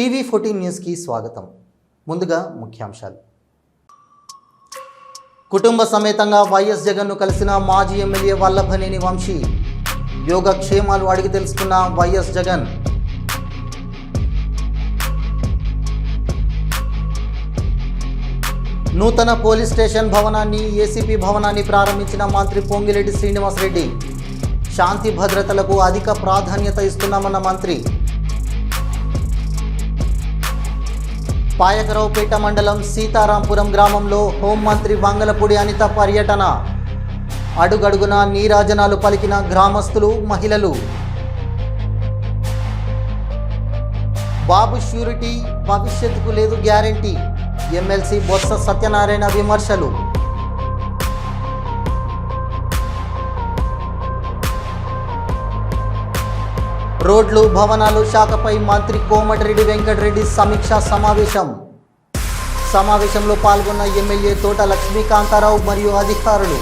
TV fourteen న్యూస్కి స్వాగతం. ముందుగా ముఖ్యాంశాలు. కుటుంబ సమేతంగా వైఎస్ జగన్ను కలిసిన మాజీ ఎమ్మెల్యే వల్లభనేని వంశీ యోగక్షేమాలు అడిగి తెలుసుకున్న వైఎస్ జగన్. నూతన పోలీస్ స్టేషన్ భవనాన్ని ఏసీపీ భవనాన్ని ప్రారంభించిన మంత్రి పొంగిరెడ్డి శ్రీనివాసరెడ్డి శాంతి భద్రతలకు అధిక ప్రాధాన్యత ఇస్తున్నామన్న మంత్రి పాయకరావుపేట మండలం సీతారాంపురం గ్రామంలో హోంమంత్రి వంగలపూడి అనిత పర్యటన. అడుగడుగున నీరాజనాలు పలికిన గ్రామస్తులు మహిళలు. బాబు ష్యూరిటీ భవిష్యత్తుకు లేదు గ్యారంటీ. ఎమ్మెల్సీ బొత్స సత్యనారాయణ విమర్శలు. రోడ్లు భవనాలు శాఖపై మంత్రి కోమటిరెడ్డి వెంకటరెడ్డి సమీక్షా సమావేశం. సమావేశంలో పాల్గొన్న ఎమ్మెల్యే తోట లక్ష్మీకాంతారావు మరియు అధికారులు.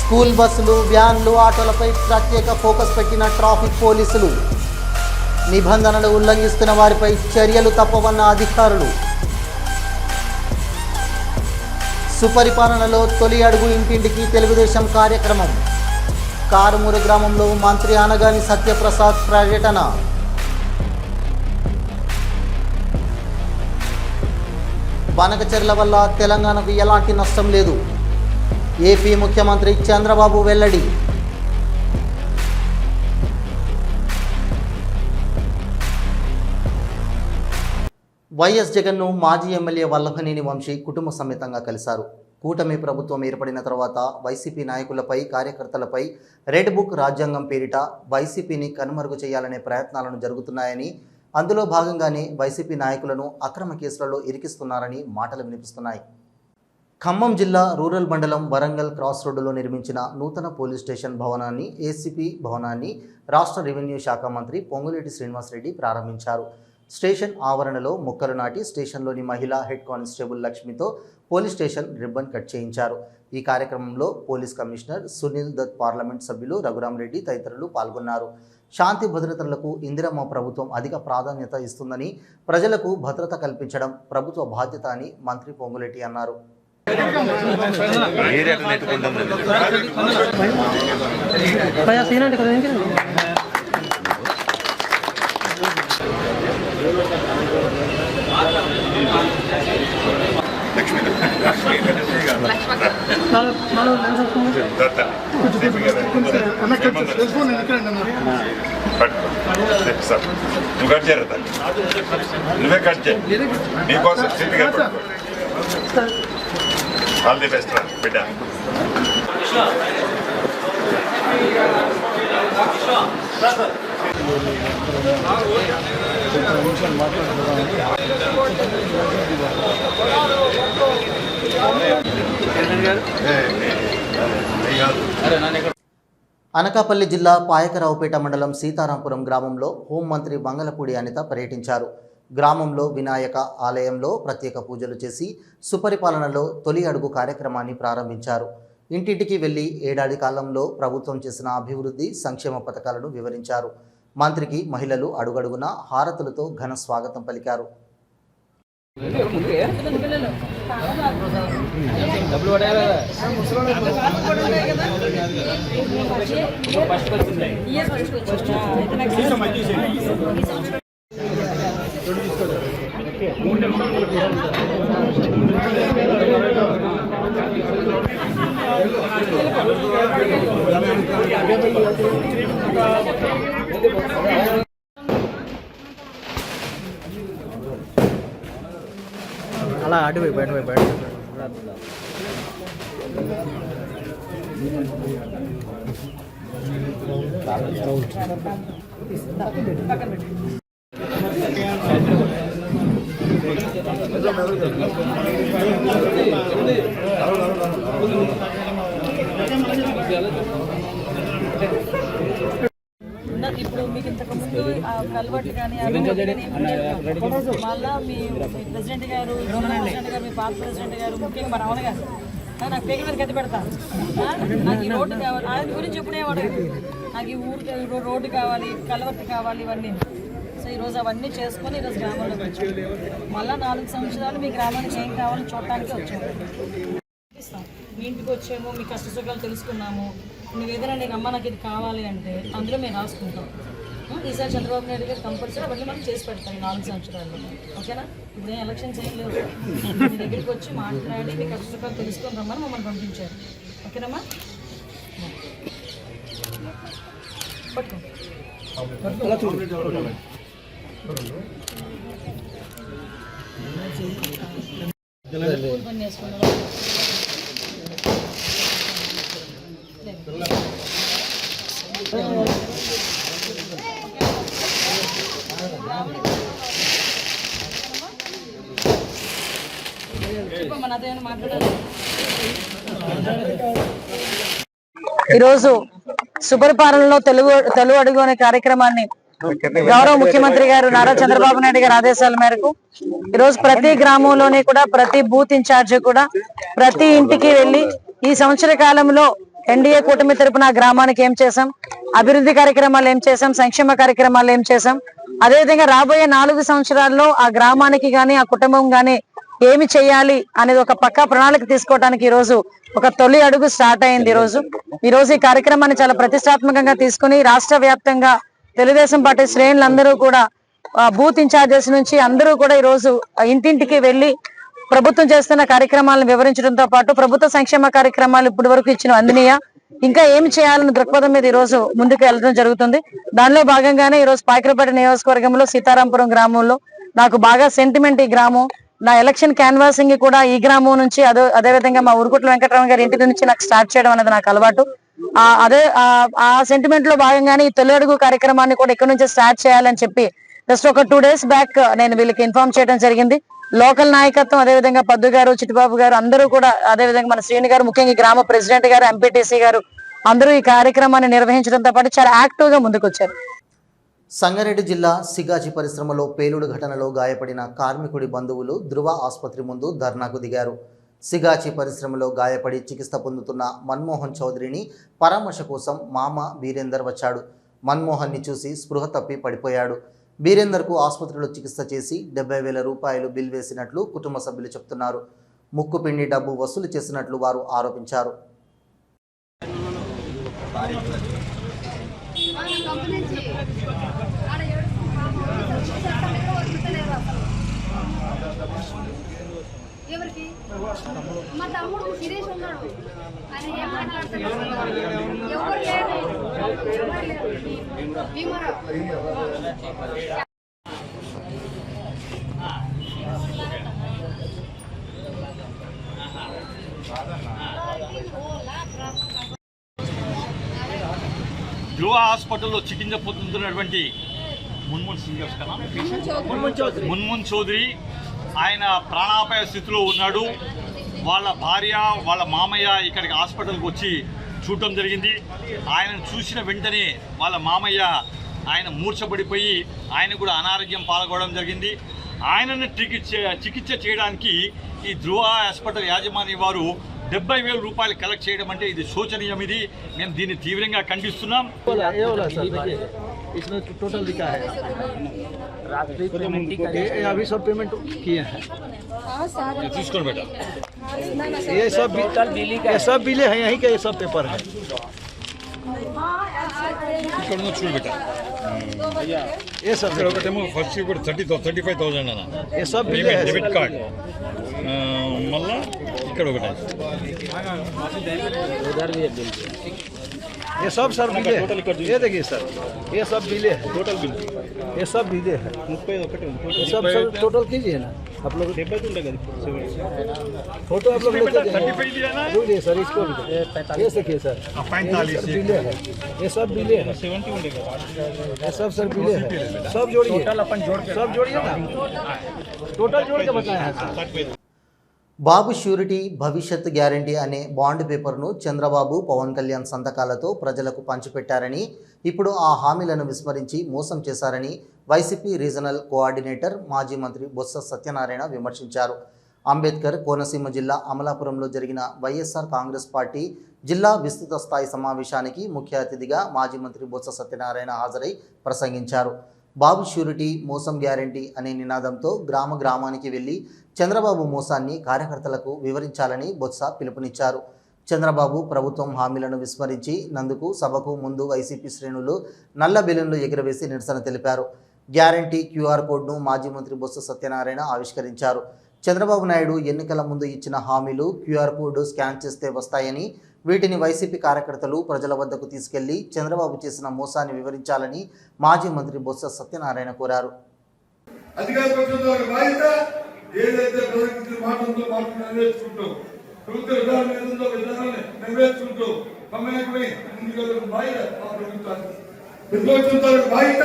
స్కూల్ బస్సులు వ్యాన్లు ఆటోలపై ప్రత్యేక ఫోకస్ పెట్టిన ట్రాఫిక్ పోలీసులు. నిబంధనలు ఉల్లంఘిస్తున్న వారిపై చర్యలు తప్పవన్న అధికారులు. సుపరిపాలనలో తొలి అడుగు ఇంటింటికి తెలుగుదేశం కార్యక్రమం. కారుమూరు గ్రామంలో మంత్రి అనగాని సత్యప్రసాద్ పర్యటన బనకచర్ల వల్ల తెలంగాణకు ఎలాంటి నష్టం లేదు. ఏపీ ముఖ్యమంత్రి చంద్రబాబు వెల్లడి. వైఎస్ జగన్ను మాజీ ఎమ్మెల్యే వల్లభనేని వంశీ కుటుంబ సమేతంగా కలిశారు. కూటమి ప్రభుత్వం ఏర్పడిన తర్వాత వైసీపీ నాయకులపై కార్యకర్తలపై రెడ్ బుక్ రాజ్యాంగం పేరిట వైసీపీని కనుమరుగు చేయాలనే ప్రయత్నాలను జరుగుతున్నాయని అందులో భాగంగానే వైసీపీ నాయకులను అక్రమ కేసులలో ఇరికిస్తున్నారని మాటలు వినిపిస్తున్నాయి. ఖమ్మం జిల్లా రూరల్ మండలం వరంగల్ క్రాస్ రోడ్డులో నిర్మించిన నూతన పోలీస్ స్టేషన్ భవనాన్ని ఏసీపీ భవనాన్ని రాష్ట్ర రెవెన్యూ శాఖ మంత్రి పొంగులేటి శ్రీనివాసరెడ్డి ప్రారంభించారు. స్టేషన్ ఆవరణలో మొక్కలు నాటి స్టేషన్లోని మహిళా హెడ్ కానిస్టేబుల్ లక్ష్మితో పోలీస్ స్టేషన్ రిబ్బన్ కట్ చేయించారు. ఈ కార్యక్రమంలో police commissioner Sunil Dutt parliament సభ్యులు రఘురామరెడ్డి తదితరులు పాల్గొన్నారు. శాంతి భద్రతలకు ఇందిరమ్మ ప్రభుత్వం అధిక ప్రాధాన్యత ఇస్తుందని ప్రజలకు భద్రత కల్పించడం ప్రభుత్వ బాధ్యత అని మంత్రి పొంగులేటి అన్నారు ఏరియా నెట్టుకుంటుంది భయ సీన్ అంటే కదా ఏంటి నాలుగు నాలుగు పట్టుకో సార్ నువ్వు కట్ చేయరు తల్లి నువ్వే కట్ చేయి నీకోసం సిపి ఆల్ ది బెస్ట్ రా బిడ్డ అనకాపల్లి జిల్లా పాయకరావుపేట మండలం సీతారాంపురం గ్రామంలో హోంమంత్రి బంగళపూడి అనిత పర్యటించారు. గ్రామంలో వినాయక ఆలయంలో ప్రత్యేక పూజలు చేసి సుపరిపాలనలో తొలి అడుగు కార్యక్రమాన్ని ప్రారంభించారు. ఇంటింటికి వెళ్ళి ఏడాది కాలంలో ప్రభుత్వం చేసిన అభివృద్ధి సంక్షేమ పథకాలను వివరించారు. మంత్రికి మహిళలు అడుగడుగున హారతులతో ఘన స్వాగతం పలికారు. అలా అటు పోయి బయట పోయి బయట నాకు ఇప్పుడు మీకు ఇంతకు ముందు ఆ కలవట్టు కానీ అభివృద్ధి కానీ మళ్ళా మీ ప్రెసిడెంట్ గారు ప్రెసిడెంట్ గారు మీ పాత ప్రెసిడెంట్ గారు ముఖ్యంగా మా రావణ గారు. నాకు పేగల మీద గతి పెడతా నాకు ఈ రోడ్డు కావాలి. ఆయన గురించి ఎప్పుడే అడగదు నాకు ఈ ఊరు రోడ్డు కావాలి కలవట్టు కావాలి ఇవన్నీ. సో ఈరోజు అవన్నీ చేసుకొని ఈరోజు గ్రామంలోకి వచ్చాం. మళ్ళీ నాలుగు సంవత్సరాలు మీ గ్రామానికి ఏం కావాలో చూడటానికి వచ్చాము మీ ఇంటికి వచ్చాము మీ కష్ట సుఖాలు తెలుసుకున్నాము. నువ్వు ఏదైనా నీకు అమ్మ నాకు ఇది కావాలి అంటే అందులో మేము రాసుకుంటాం. ఈసారి చంద్రబాబు నాయుడు గారు కంపల్సరీ అవన్నీ మనం చేసి పెడతాం నాలుగు సంవత్సరాలు ఓకేనా? ఇప్పుడు ఎలక్షన్స్ ఏం లేవు మీ దగ్గరికి వచ్చి మాట్లాడి మీ కష్ట సుఖాలు తెలుసుకొని రమ్మని మమ్మల్ని పంపించారు. ఓకేనమ్మా? పట్టుకో. ఈరోజు సుపరిపాలనలో తెలుగు తెలుగు అడుగు అనే కార్యక్రమాన్ని గౌరవ ముఖ్యమంత్రి గారు నారా చంద్రబాబు నాయుడు గారి ఆదేశాల మేరకు ఈరోజు ప్రతి గ్రామంలోని కూడా ప్రతి బూత్ ఇన్ఛార్జ్ కూడా ప్రతి ఇంటికి వెళ్ళి ఈ సంవత్సర కాలంలో ఎన్డీఏ కూటమి తరపున గ్రామానికి ఏం చేశాం? అభివృద్ధి కార్యక్రమాలు ఏం చేశాం? సంక్షేమ కార్యక్రమాలు ఏం చేశాం? అదేవిధంగా రాబోయే నాలుగు సంవత్సరాల్లో ఆ గ్రామానికి గాని ఆ కుటుంబం గాని ఏమి చేయాలి అనేది ఒక పక్కా ప్రణాళిక తీసుకోవడానికి ఈ రోజు ఒక తొలి అడుగు స్టార్ట్ అయింది ఈ రోజు ఈ రోజు ఈ కార్యక్రమాన్ని చాలా ప్రతిష్టాత్మకంగా తీసుకుని రాష్ట్ర వ్యాప్తంగా తెలుగుదేశం పార్టీ శ్రేణులందరూ కూడా బూత్ ఇన్ఛార్జెస్ నుంచి అందరూ కూడా ఈ రోజు ఇంటింటికి వెళ్ళి ప్రభుత్వం చేస్తున్న కార్యక్రమాలను వివరించడంతో పాటు ప్రభుత్వ సంక్షేమ కార్యక్రమాలు ఇప్పటి వరకు ఇచ్చిన అందినయా. ఇంకా ఏమి చేయాలన్న దృక్పథం మీద ఈరోజు రోజు ముందుకు వెళ్ళడం జరుగుతుంది. దానిలో భాగంగానే ఈ రోజు పాకిరపేట నియోజకవర్గంలో సీతారాంపురం గ్రామంలో నాకు బాగా సెంటిమెంట్ ఈ గ్రామం. నా ఎలక్షన్ క్యాన్వాసింగ్ కూడా ఈ గ్రామం నుంచి అదే అదే విధంగా మా ఉరుకుట్ల వెంకటరామ గారి ఇంటి నుంచి నాకు స్టార్ట్ చేయడం అనేది నాకు అలవాటు. అదే ఆ- సెంటిమెంట్లో భాగంగానే ఈ తొలి కార్యక్రమాన్ని కూడా ఇక్కడ నుంచి స్టార్ట్ చేయాలని చెప్పి జస్ట్ ఒక టూ డేస్ బ్యాక్ నేను వీళ్ళకి ఇన్ఫార్మ్ చేయడం జరిగింది. లోకల్ నాయకత్వం అదే విధంగా పద్దు గారు చిట్టుబాబు గారు అందరూ కూడా అదే విధంగా మన శ్రీని గారు ముఖ్యంగా గ్రామ ప్రెసిడెంట్ గారు ఎంపీటీసీ గారు అందరూ ఈ కార్యక్రమాన్ని నిర్వహించడంతో పాటు చాలా యాక్టివ్గా ముందుకు వచ్చారు సంగారెడ్డి జిల్లా సిగాచి పరిశ్రమలో పేలుడు ఘటనలో గాయపడిన కార్మికుడి బంధువులు ధృవ ఆసుపత్రి ముందు ధర్నాకు దిగారు. సిగాచి పరిశ్రమలో గాయపడి చికిత్స పొందుతున్న మన్మోహన్ చౌదరిని పరామర్శ కోసం మామ బీరేందర్ వచ్చాడు. మన్మోహన్ని చూసి స్పృహ తప్పి పడిపోయాడు. బీరేందర్కు ఆసుపత్రిలో చికిత్స చేసి డెబ్బై వేల రూపాయలు బిల్ వేసినట్లు కుటుంబ సభ్యులు చెప్తున్నారు. ముక్కు పిండి డబ్బు వసూలు చేసినట్లు వారు ఆరోపించారు. ఎవరికి? మా తమ్ముడు సిరీస్ ఉన్నాడు. ఆయన ఏం మాట్లాడుతున్నాడు? ఎవరు లేరు. ఎవరు లేరు భీమరావు. ధృవ హాస్పిటల్లో చికిత్స పొందుతున్నటువంటి మున్మున్ సింగర్స్ కదా? మున్మున్ చౌదరి. ఆయన ప్రాణాపాయ స్థితిలో ఉన్నాడు. వాళ్ళ భార్య వాళ్ళ మామయ్య ఇక్కడికి హాస్పిటల్కి వచ్చి చూడటం జరిగింది. ఆయనను చూసిన వెంటనే వాళ్ళ మామయ్య ఆయన మూర్ఛపడిపోయి ఆయన కూడా అనారోగ్యం పాల్గొనడం జరిగింది. ఆయనను చికిత్స చికిత్స చేయడానికి ఈ ధృవ హాస్పిటల్ యాజమాన్య వారు డెబ్బై వేల రూపాయలు కలెక్ట్ చేయడం అంటే ఇది శోచనీయం ఇది మేము దీన్ని తీవ్రంగా ఖండిస్తున్నాం ये वाला सर देखिए इसमें टोटल लिखा है ये अभी सब पेमेंट किए हैं తీసుకోండి బేట ये सब बिल ये सब बिले हैं यहीं के ये सब पेपर है ఇక్కడ ఉన్న చూడు బేట ये सब ఇక్కడ ఒకటేమో ఫస్ట్ కూడా థర్టీ థర్టీ ఫైవ్ థౌసండ్ అన్న ये सब बिले పేమెంట్ करो बेटा ये सब सर बिले ये देखिए सर ये सब बिले है। Total bill. ये सब बिले है। ये सब सर टोटल कीजिए ना। आप लोग फ़ोटो आप लोग लेते हैं सर इसको भी। ये देखिए सर। पैंतालीस बिले है। ये सब बिले है। ये सब सर बिले है। सब जोड़िए। सब जोड़िए ना। टोटल जोड़ के बताया है బాబు ష్యూరిటీ భవిష్యత్ గ్యారంటీ అనే బాండ్ పేపర్ను చంద్రబాబు పవన్ కళ్యాణ్ సంతకాలతో ప్రజలకు పంచిపెట్టారని ఇప్పుడు ఆ హామీలను విస్మరించి మోసం చేశారని వైసీపీ రీజనల్ కోఆర్డినేటర్ మాజీ మంత్రి బొత్స సత్యనారాయణ విమర్శించారు. అంబేద్కర్ కోనసీమ జిల్లా అమలాపురంలో జరిగిన వైఎస్ఆర్ కాంగ్రెస్ పార్టీ జిల్లా విస్తృత స్థాయి సమావేశానికి ముఖ్య అతిథిగా మాజీ మంత్రి బొత్స సత్యనారాయణ హాజరై ప్రసంగించారు. బాబు షూరిటీ మోసం గ్యారంటీ అనే నినాదంతో గ్రామ గ్రామానికి వెళ్ళి చంద్రబాబు మోసాన్ని కార్యకర్తలకు వివరించాలని బొత్స పిలుపునిచ్చారు. చంద్రబాబు ప్రభుత్వం హామీలను విస్మరించి నందుకు సభకు ముందు వైసీపీ శ్రేణులు నల్ల బెలూన్లు ఎగురవేసి నిరసన తెలిపారు. గ్యారంటీ క్యూఆర్ కోడ్ను మాజీ మంత్రి బొత్స సత్యనారాయణ ఆవిష్కరించారు. చంద్రబాబు నాయుడు ఎన్నికల ముందు ఇచ్చిన హామీలు క్యూఆర్ కోడ్ స్కాన్ చేస్తే వస్తాయని వీటిని వైసీపీ కార్యకర్తలు ప్రజల వద్దకు తీసుకెళ్ళి చంద్రబాబు చేసిన మోసాన్ని వివరించాలని మాజీ మంత్రి బొత్స సత్యనారాయణ కోరారు. అధికార ఏదైతే ప్రజలకు మాటలతో మాటలు మాట నెరవేర్చుకుంటూ ప్రభుత్వ విధానం ఏదో విధానాన్ని నెరవేర్చుకుంటూ సమయాన్ని ముందుకు బాధ్యత ఆ ప్రభుత్వాన్ని ప్రతిపక్షంతో ఒక బాధ్యత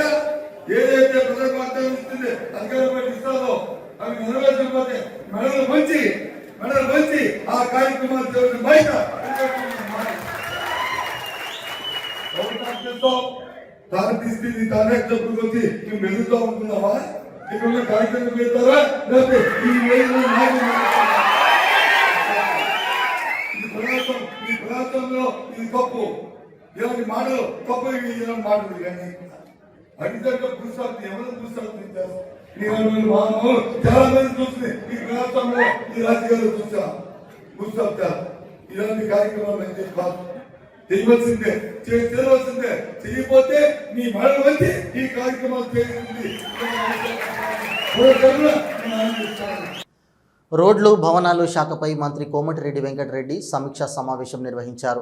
ఏదైతే ప్రజలకు వాగ్దానం ఉంటుంది అధికారం పట్టి ఇస్తారో అవి నెరవేర్చకపోతే మెడలు మంచి మెడలు మంచి ఆ కార్యక్రమాలు చేయడం బాధ్యత తాను తీసుకెళ్ళి తానే డబ్బులు వచ్చి నువ్వు మెరుగుతా ఉంటున్నావా ఇక్కడ కార్యక్రమం పెడతారా లేకపోతే ఈ వేలు నాయకులు ఇది ఈ ప్రయాసంలో ఇది తప్పు. ఇలాంటి మాటలు తప్పు ఇలాంటి మాటలు కానీ అడిగితే పురుషార్థం ఎవరు పురుషార్థం నేను మామూలు చాలా మంది చూస్తుంది ఈ ప్రాంతంలో ఈ రాజకీయాలు చూసా పురుషార్థ ఇలాంటి కార్యక్రమాలు అని చెప్పి చేయవలసిందే చేయవలసిందే. చేయకపోతే నీ మరణ వచ్చి ఈ కార్యక్రమాలు చేసింది రోడ్లు భవనాలు శాఖపై మంత్రి కోమటిరెడ్డి వెంకటరెడ్డి సమీక్షా సమావేశం నిర్వహించారు.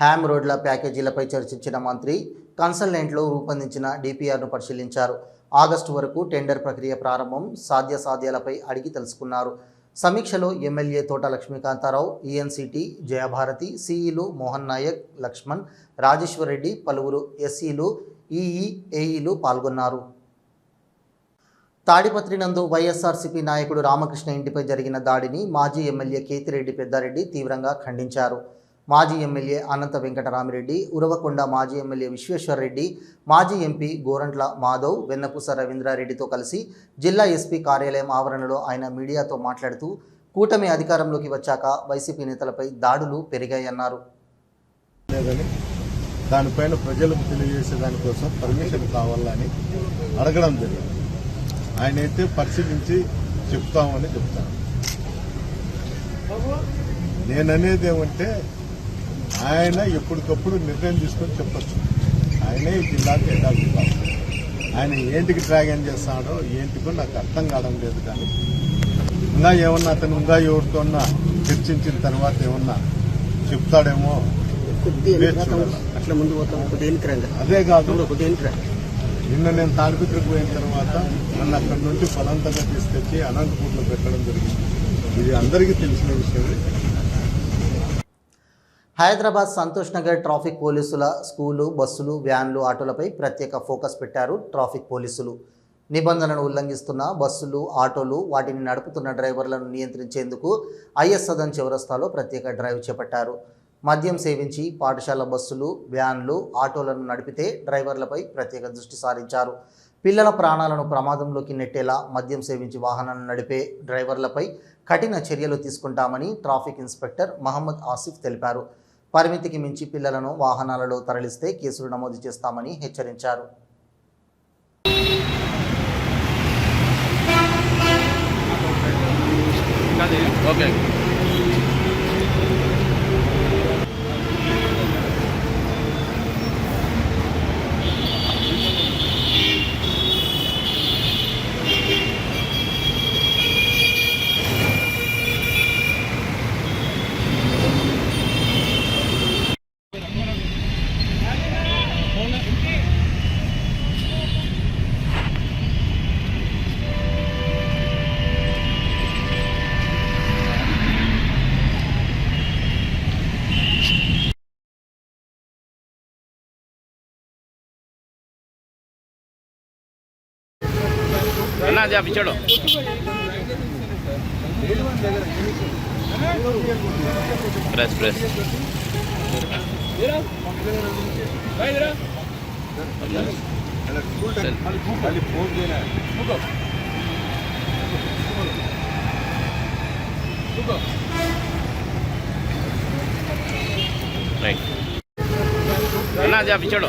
హ్యామ్ రోడ్ల ప్యాకేజీలపై చర్చించిన మంత్రి కన్సల్టెంట్లు రూపొందించిన డిపిఆర్ను పరిశీలించారు. ఆగస్టు వరకు టెండర్ ప్రక్రియ ప్రారంభం సాధ్యాసాధ్యాలపై అడిగి తెలుసుకున్నారు. సమీక్షలో ఎమ్మెల్యే తోట లక్ష్మీకాంతారావు ఈఎన్సిటి జయభారతి సిఈలు మోహన్ నాయక్ లక్ష్మణ్ రాజేశ్వర్ రెడ్డి పలువురు ఎస్సీలు ఈఈ ఏఈలు పాల్గొన్నారు. తాడిపత్రి నందు వైఎస్ఆర్సీపీ నాయకుడు రామకృష్ణ ఇంటిపై జరిగిన దాడిని మాజీ ఎమ్మెల్యే కేతిరెడ్డి పెద్దారెడ్డి తీవ్రంగా ఖండించారు. మాజీ ఎమ్మెల్యే అనంత వెంకటరామిరెడ్డి ఉరవకొండ మాజీ ఎమ్మెల్యే విశ్వేశ్వర్రెడ్డి మాజీ ఎంపీ గోరంట్ల మాధవ్ వెన్నపూస రవీంద్రారెడ్డితో కలిసి జిల్లా ఎస్పీ కార్యాలయం ఆవరణలో ఆయన మీడియాతో మాట్లాడుతూ కూటమి అధికారంలోకి వచ్చాక వైసీపీ నేతలపై దాడులు పెరిగాయన్నారు. లేదని దానిపైన ప్రజలకు తెలియజేసే దానికోసం పర్మిషన్ కావాలని అడగడం జరిగింది. ఆయన అయితే పరిశీలించి చెప్తామని చెప్తాను. నేననేది ఏమంటే ఆయన ఎప్పటికప్పుడు నిర్ణయం తీసుకొని చెప్పొచ్చు. ఆయనే ఈ జిల్లాకి హెడ్ ఆఫ్ జిల్లా ఆయన ఏంటికి డ్రాగన్ చేస్తాడో ఏంటికో నాకు అర్థం కావడం లేదు కానీ ఇంకా ఏమన్నా అతను ఇంకా ఎవరితోన్నా చర్చించిన తర్వాత ఏమన్నా చెప్తాడేమో అదే కాదు. నిన్న నేను తాడిపత్రికి పోయిన తర్వాత నన్ను అక్కడి నుంచి బలంతంగా తీసుకొచ్చి అనంతపూర్లో పెట్టడం జరిగింది. ఇది అందరికీ తెలిసిన విషయమే. హైదరాబాద్ సంతోష్ నగర్ ట్రాఫిక్ పోలీసుల స్కూలు బస్సులు వ్యాన్లు ఆటోలపై ప్రత్యేక ఫోకస్ పెట్టారు ట్రాఫిక్ పోలీసులు. నిబంధనలను ఉల్లంఘిస్తున్న బస్సులు ఆటోలు వాటిని నడుపుతున్న డ్రైవర్లను నియంత్రించేందుకు ఐఎస్ సదన్ చౌరస్తాలో ప్రత్యేక డ్రైవ్ చేపట్టారు. మద్యం సేవించి పాఠశాల బస్సులు వ్యాన్లు ఆటోలను నడిపితే డ్రైవర్లపై ప్రత్యేక దృష్టి సారించారు. పిల్లల ప్రాణాలను ప్రమాదంలోకి నెట్టేలా మద్యం సేవించి వాహనాలను నడిపే డ్రైవర్లపై కఠిన చర్యలు తీసుకుంటామని ట్రాఫిక్ ఇన్స్పెక్టర్ మహమ్మద్ ఆసిఫ్ తెలిపారు. పరిమితికి మించి పిల్లలను వాహనాలలో తరలిస్తే కేసులు నమోదు చేస్తామని హెచ్చరించారు. చేపించాడు ప్రెస్ ప్రెస్. రైట్. అన్నా చేపించాడు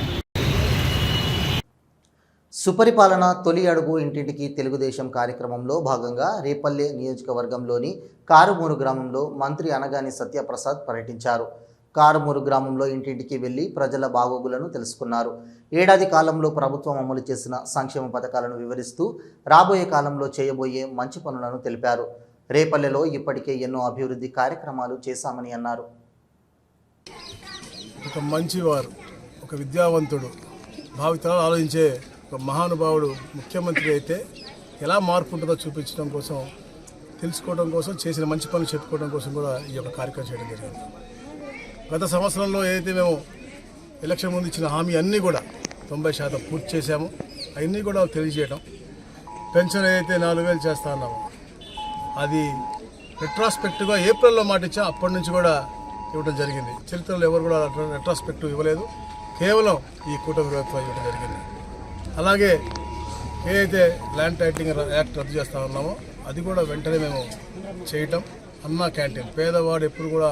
సుపరిపాలన తొలి అడుగు ఇంటింటికి తెలుగుదేశం కార్యక్రమంలో భాగంగా రేపల్లె నియోజకవర్గంలోని కారుమూరు గ్రామంలో మంత్రి అనగాని సత్యప్రసాద్ పర్యటించారు. కారుమూరు గ్రామంలో ఇంటింటికి వెళ్ళి ప్రజల బాగోగులను తెలుసుకున్నారు. ఏడాది కాలంలో ప్రభుత్వం అమలు చేసిన సంక్షేమ పథకాలను వివరిస్తూ రాబోయే కాలంలో చేయబోయే మంచి పనులను తెలిపారు. రేపల్లెలో ఇప్పటికే ఎన్నో అభివృద్ధి కార్యక్రమాలు చేశామని అన్నారు. ఒక మంచివారు ఒక విద్యావంతుడు భావితరాలు ఆలోచించే ఒక మహానుభావుడు ముఖ్యమంత్రి అయితే ఎలా మార్పు ఉంటుందో చూపించడం కోసం తెలుసుకోవడం కోసం చేసిన మంచి పనులు చెప్పుకోవడం కోసం కూడా ఈ యొక్క కార్యక్రమం చేయడం జరిగింది. గత సంవత్సరంలో ఏదైతే మేము ఎలక్షన్ ముందు ఇచ్చిన హామీ అన్నీ కూడా తొంభై శాతం పూర్తి చేశాము. అవన్నీ కూడా తెలియజేయడం పెన్షన్ ఏదైతే నాలుగు వేలు చేస్తా ఉన్నామో అది రెట్రాస్పెక్టివ్గా ఏప్రిల్లో మాట ఇచ్చా. అప్పటి నుంచి కూడా ఇవ్వడం జరిగింది. చరిత్రలో ఎవరు కూడా రెట్రాస్పెక్టివ్ ఇవ్వలేదు. కేవలం ఈ కూటమి ప్రభుత్వం ఇవ్వడం జరిగింది. అలాగే ఏదైతే ల్యాండ్ టైటింగ్ యాక్ట్ రద్దు చేస్తా ఉన్నామో అది కూడా వెంటనే మేము చేయటం. అన్నా క్యాంటీన్. పేదవాడు ఎప్పుడు కూడా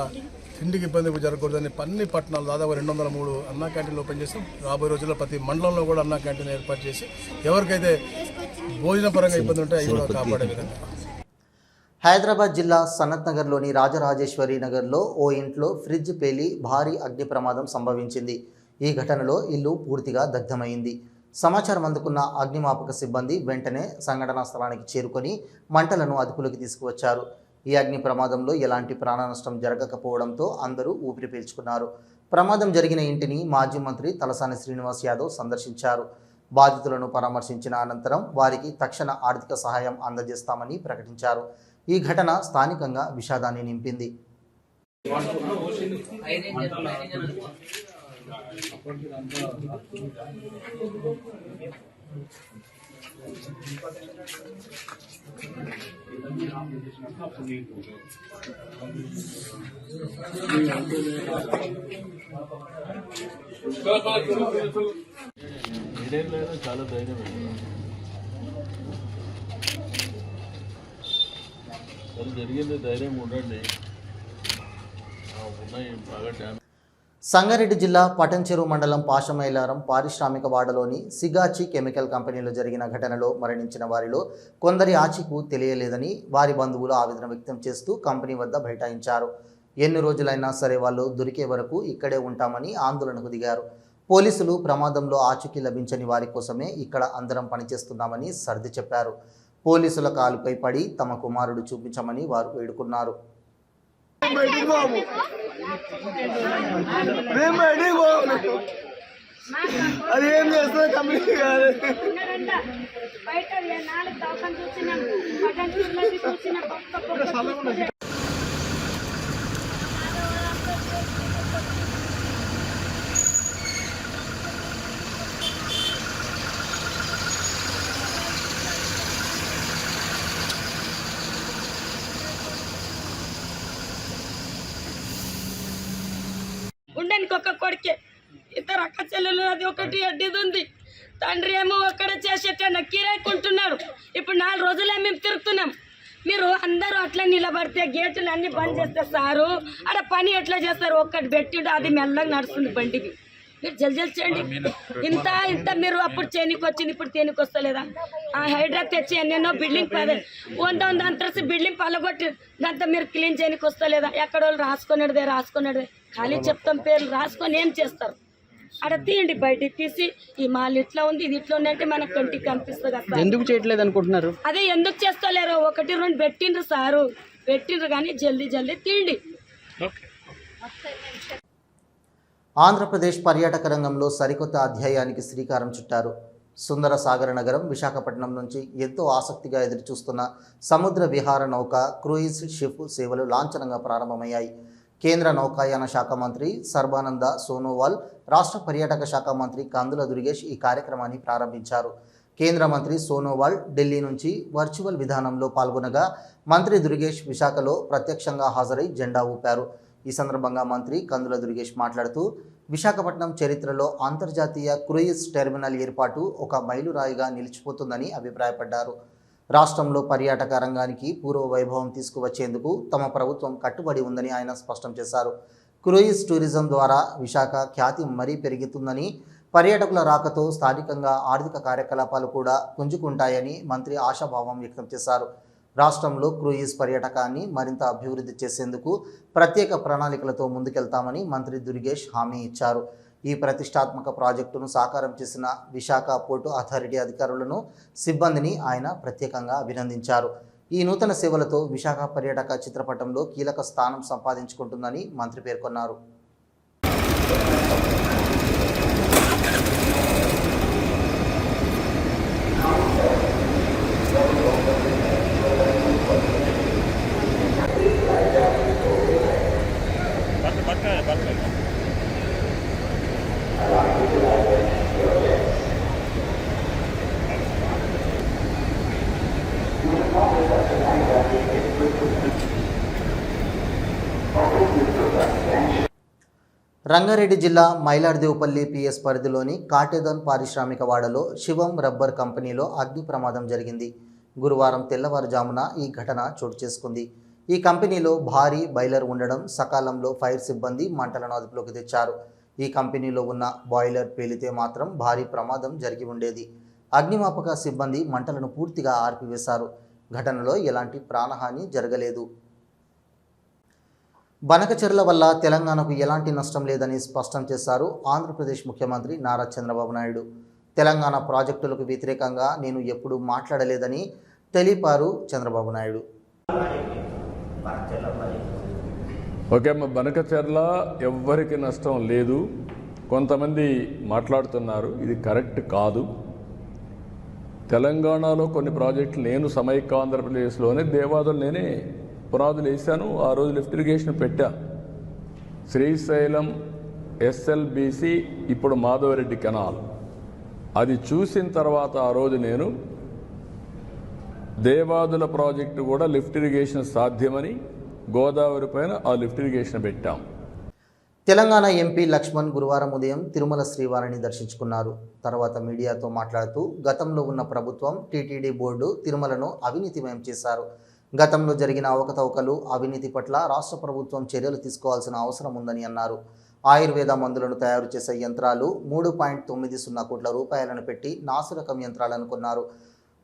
తిండికి ఇబ్బంది జరగకూడదని అన్ని పట్టణాలు దాదాపు రెండు వందల మూడు అన్నా క్యాంటీన్లు ఓపెన్ చేస్తాం రాబోయే రోజుల్లో ప్రతి మండలంలో కూడా అన్నా క్యాంటీన్ ఏర్పాటు చేసి ఎవరికైతే భోజన పరంగా ఇబ్బంది ఉంటే అవి కూడా కాపాడే విధంగా. హైదరాబాద్ జిల్లా సనత్నగర్లోని రాజరాజేశ్వరి నగర్లో ఓ ఇంట్లో ఫ్రిడ్జ్ పేలి భారీ అగ్ని ప్రమాదం సంభవించింది. ఈ ఘటనలో ఇల్లు పూర్తిగా దగ్ధమైంది. సమాచారం అందుకున్న అగ్నిమాపక సిబ్బంది వెంటనే సంఘటనా స్థలానికి చేరుకొని మంటలను అదుపులోకి తీసుకువచ్చారు. ఈ అగ్ని ప్రమాదంలో ఎలాంటి ప్రాణ నష్టం జరగకపోవడంతో అందరూ ఊపిరి పీల్చుకున్నారు. ప్రమాదం జరిగిన ఇంటిని మాజీ మంత్రి తలసాని శ్రీనివాస్ యాదవ్ సందర్శించారు. బాధితులను పరామర్శించిన అనంతరం వారికి తక్షణ ఆర్థిక సహాయం అందజేస్తామని ప్రకటించారు. ఈ ఘటన స్థానికంగా విషాదాన్ని నింపింది. చాలా ధైర్యం అది జరిగింది ధైర్యం ఉండండి ఉన్నాయి బాగా డ్యామేజ్ సంగారెడ్డి జిల్లా పటంచెరు మండలం పాషమైలారం పారిశ్రామిక వాడలోని సిగాచి కెమికల్ కంపెనీలో జరిగిన ఘటనలో మరణించిన వారిలో కొందరి ఆచీకు తెలియలేదని వారి బంధువులు ఆవేదన వ్యక్తం చేస్తూ కంపెనీ వద్ద బైఠాయించారు. ఎన్ని రోజులైనా సరే వాళ్ళు దొరికే వరకు ఇక్కడే ఉంటామని ఆందోళనకు దిగారు. పోలీసులు ప్రమాదంలో ఆచూకీ లభించని వారి కోసమే ఇక్కడ అందరం పనిచేస్తున్నామని సర్ది చెప్పారు. పోలీసుల కాలుపై పడి తమ కుమారుడు చూపించమని వారు వేడుకున్నారు. అది ఏం చేస్తుంది? కంపెనీ కాదు. బయట నాలుగు చూసినాం. కొడుకే. ఇద్దరు అక్క చెల్లెలు అది ఒకటి అడ్డిది ఉంది. తండ్రి ఏమో ఒక్కడ చేసేట కిరాయికుంటున్నాడు ఇప్పుడు నాలుగు రోజులే మేము తిరుగుతున్నాం. మీరు అందరూ అట్లా నిలబడితే గేట్లు అన్ని బంద్ చేస్తే సారు. అక్కడ పని ఎట్లా చేస్తారు? ఒక్కటి పెట్టిండు అది మెల్లగా నడుస్తుంది బండికి. మీరు జల్ జల్ చేయండి. ఇంత ఇంత మీరు అప్పుడు చేనికి వచ్చింది ఇప్పుడు తేనికి వస్తలేదా? ఆ హైడ్రా తెచ్చి ఎన్నెన్నో బిల్డింగ్ పదే వంద వంద అంతరసి బిల్డింగ్ పలగొట్టి దాంతో మీరు క్లీన్ చేయనికి వస్తలేదా? ఎక్కడ వాళ్ళు రాసుకునేదే రాసుకునేదే ఖాళీ చెప్తాం పేర్లు రాసుకొని ఏం చేస్తారు? అక్కడ తీయండి బయటికి తీసి ఈ మాల్ ఇట్లా ఉంది ఇది ఇట్లా ఉంది అంటే మనకు కంటికి కనిపిస్తుంది కదా ఎందుకు చేయట్లేదు అనుకుంటున్నారు? అదే ఎందుకు చేస్తలేరు? ఒకటి రెండు పెట్టిండ్రు సారు. పెట్టిండ్రు కానీ జల్దీ జల్దీ తీయండి. ఆంధ్రప్రదేశ్ పర్యాటక రంగంలో సరికొత్త అధ్యాయానికి శ్రీకారం చుట్టారు. సుందర సాగర నగరం విశాఖపట్నం నుంచి ఎంతో ఆసక్తిగా ఎదురుచూస్తున్న సముద్ర విహార నౌక క్రూయిజ్ షిప్ సేవలు లాంఛనంగా ప్రారంభమయ్యాయి. కేంద్ర నౌకాయాన శాఖ మంత్రి సర్బానంద సోనోవాల్ రాష్ట్ర పర్యాటక శాఖ మంత్రి కందుల దుర్గేష్ ఈ కార్యక్రమాన్ని ప్రారంభించారు. కేంద్ర మంత్రి సోనోవాల్ ఢిల్లీ నుంచి వర్చువల్ విధానంలో పాల్గొనగా మంత్రి దుర్గేష్ విశాఖలో ప్రత్యక్షంగా హాజరై జెండా ఊపారు. ఈ సందర్భంగా మంత్రి కందుల దుర్గేష్ మాట్లాడుతూ విశాఖపట్నం చరిత్రలో అంతర్జాతీయ క్రూయిజ్ టెర్మినల్ ఏర్పాటు ఒక మైలురాయిగా నిలిచిపోతుందని అభిప్రాయపడ్డారు. రాష్ట్రంలో పర్యాటక రంగానికి పూర్వ వైభవం తీసుకువచ్చేందుకు తమ ప్రభుత్వం కట్టుబడి ఉందని ఆయన స్పష్టం చేశారు. క్రూయిజ్ టూరిజం ద్వారా విశాఖ ఖ్యాతి మరీ పెరుగుతుందని పర్యాటకుల రాకతో స్థానికంగా ఆర్థిక కార్యకలాపాలు కూడా పుంజుకుంటాయని మంత్రి ఆశాభావం వ్యక్తం చేశారు. రాష్ట్రంలో క్రూయిజ్ పర్యాటకాన్ని మరింత అభివృద్ధి చేసేందుకు ప్రత్యేక ప్రణాళికలతో ముందుకెళ్తామని మంత్రి దుర్గేష్ హామీ ఇచ్చారు. ఈ ప్రతిష్టాత్మక ప్రాజెక్టును సాకారం చేసిన విశాఖ పోర్టు అథారిటీ అధికారులను సిబ్బందిని ఆయన ప్రత్యేకంగా అభినందించారు. ఈ నూతన సేవలతో విశాఖ పర్యాటక చిత్రపటంలో కీలక స్థానం సంపాదించుకుంటుందని మంత్రి పేర్కొన్నారు. రంగారెడ్డి జిల్లా మైలార్దేవపల్లి పిఎస్ పరిధిలోని కాటేదన్ పారిశ్రామిక వాడలో శివం రబ్బర్ కంపెనీలో అగ్ని ప్రమాదం జరిగింది. గురువారం తెల్లవారుజామున ఈ ఘటన చోటు చేసుకుంది. ఈ కంపెనీలో భారీ బైలర్ ఉండడం సకాలంలో ఫైర్ సిబ్బంది మంటలను అదుపులోకి తెచ్చారు. ఈ కంపెనీలో ఉన్న బాయిలర్ పేలితే మాత్రం భారీ ప్రమాదం జరిగి ఉండేది. అగ్నిమాపక సిబ్బంది మంటలను పూర్తిగా ఆర్పివేశారు. ఘటనలో ఎలాంటి ప్రాణహాని జరగలేదు. బనకచెర్ల వల్ల తెలంగాణకు ఎలాంటి నష్టం లేదని స్పష్టం చేశారు ఆంధ్రప్రదేశ్ ముఖ్యమంత్రి నారా చంద్రబాబు నాయుడు. తెలంగాణ ప్రాజెక్టులకు వ్యతిరేకంగా నేను ఎప్పుడూ మాట్లాడలేదని తెలిపారు చంద్రబాబు నాయుడు. ఓకే అమ్మ బనకచర్ల ఎవ్వరికి నష్టం లేదు. కొంతమంది మాట్లాడుతున్నారు ఇది కరెక్ట్ కాదు. తెలంగాణలో కొన్ని ప్రాజెక్టులు నేను సమైక్య ఆంధ్రప్రదేశ్లోనే దేవాదులు నేనే పునాదులు వేశాను ఆ రోజు లిఫ్ట్ ఇరిగేషన్ పెట్టా. శ్రీశైలం ఎస్ఎల్బిసి ఇప్పుడు మాధవరెడ్డి కెనాల్. అది చూసిన తర్వాత ఆ రోజు నేను దేవాదుల ప్రాజెక్టు కూడా లిఫ్ట్ ఇరిగేషన్ సాధ్యమని గోదావరి పైన ఆ లిఫ్ట్ ఇరిగేషన్ పెట్టాం. తెలంగాణ ఎంపీ లక్ష్మణ్ గురువారం ఉదయం తిరుమల శ్రీవారిని దర్శించుకున్నారు. తర్వాత మీడియాతో మాట్లాడుతూ గతంలో ఉన్న ప్రభుత్వం టీటీడీ బోర్డు తిరుమలను అవినీతిమయం చేశారు. గతంలో జరిగిన అవకతవకలు అవినీతి పట్ల రాష్ట్ర ప్రభుత్వం చర్యలు తీసుకోవాల్సిన అవసరం ఉందని అన్నారు. ఆయుర్వేద మందులను తయారు చేసే యంత్రాలు మూడు పాయింట్ తొమ్మిది సున్నా కోట్ల రూపాయలను పెట్టి నాసురకం యంత్రాలను కొన్నారు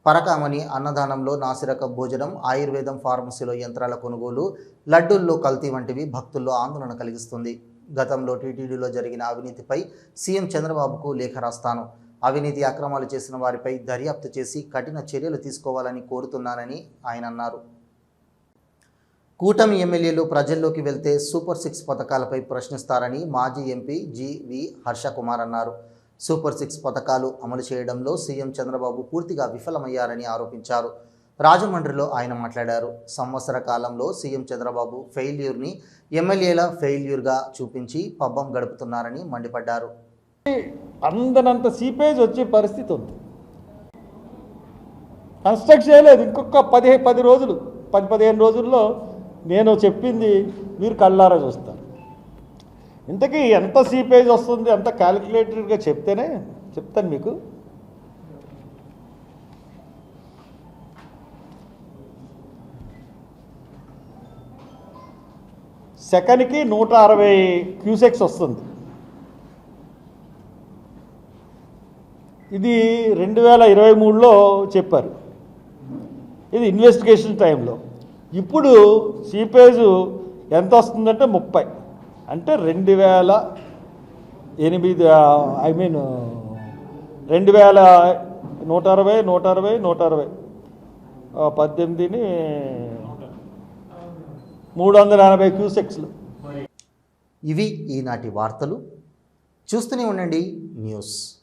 పరకామణి అన్నదానంలో నాసిరక భోజనం ఆయుర్వేదం ఫార్మసీలో యంత్రాల కొనుగోలు లడ్డూల్లో కల్తీ వంటివి భక్తుల్లో ఆందోళన కలిగిస్తుంది. గతంలో టీటీడీలో జరిగిన అవినీతిపై సీఎం చంద్రబాబుకు లేఖ రాస్తాను. అవినీతి అక్రమాలు చేసిన వారిపై దర్యాప్తు చేసి కఠిన చర్యలు తీసుకోవాలని కోరుతున్నానని ఆయన అన్నారు. కూటమి ఎమ్మెల్యేలు ప్రజల్లోకి వెళ్తే సూపర్ సిక్స్ పథకాలపై ప్రశ్నిస్తారని మాజీ ఎంపీ జీవి హర్షకుమార్ అన్నారు. సూపర్ సిక్స్ పథకాలు అమలు చేయడంలో సీఎం చంద్రబాబు పూర్తిగా విఫలమయ్యారని ఆరోపించారు. రాజమండ్రిలో ఆయన మాట్లాడారు. సంవత్సర కాలంలో సీఎం చంద్రబాబు ఫెయిల్యూర్ని ఎమ్మెల్యేల ఫెయిల్యూర్గా చూపించి పబ్బం గడుపుతున్నారని మండిపడ్డారు. అందనంత సీపేజ్ వచ్చే పరిస్థితి ఉంది. కన్స్ట్రక్ట్ చేయలేదు. ఇంకొక పది పది రోజులు పది పదిహేను రోజుల్లో నేను చెప్పింది మీరు కళ్ళారా చూస్తారు. ఇంతకీ ఎంత సీపేజ్ వస్తుంది? అంత క్యాలిక్యులేటెడ్గా చెప్తేనే చెప్తాను మీకు. సెకండ్కి నూట అరవై క్యూసెక్స్ వస్తుంది. ఇది రెండు వేల ఇరవై మూడులో చెప్పారు. ఇది ఇన్వెస్టిగేషన్ టైంలో ఇప్పుడు సీపేజు ఎంత వస్తుందంటే ముప్పై. అంటే రెండు వేల ఎనిమిది ఐ మీన్ రెండు వేల నూట అరవై నూట అరవై నూట అరవై. పద్దెనిమిదిని మూడు వందల ఎనభై క్యూసెక్స్లు. ఇవి ఈనాటి వార్తలు. చూస్తూనే ఉండండి న్యూస్.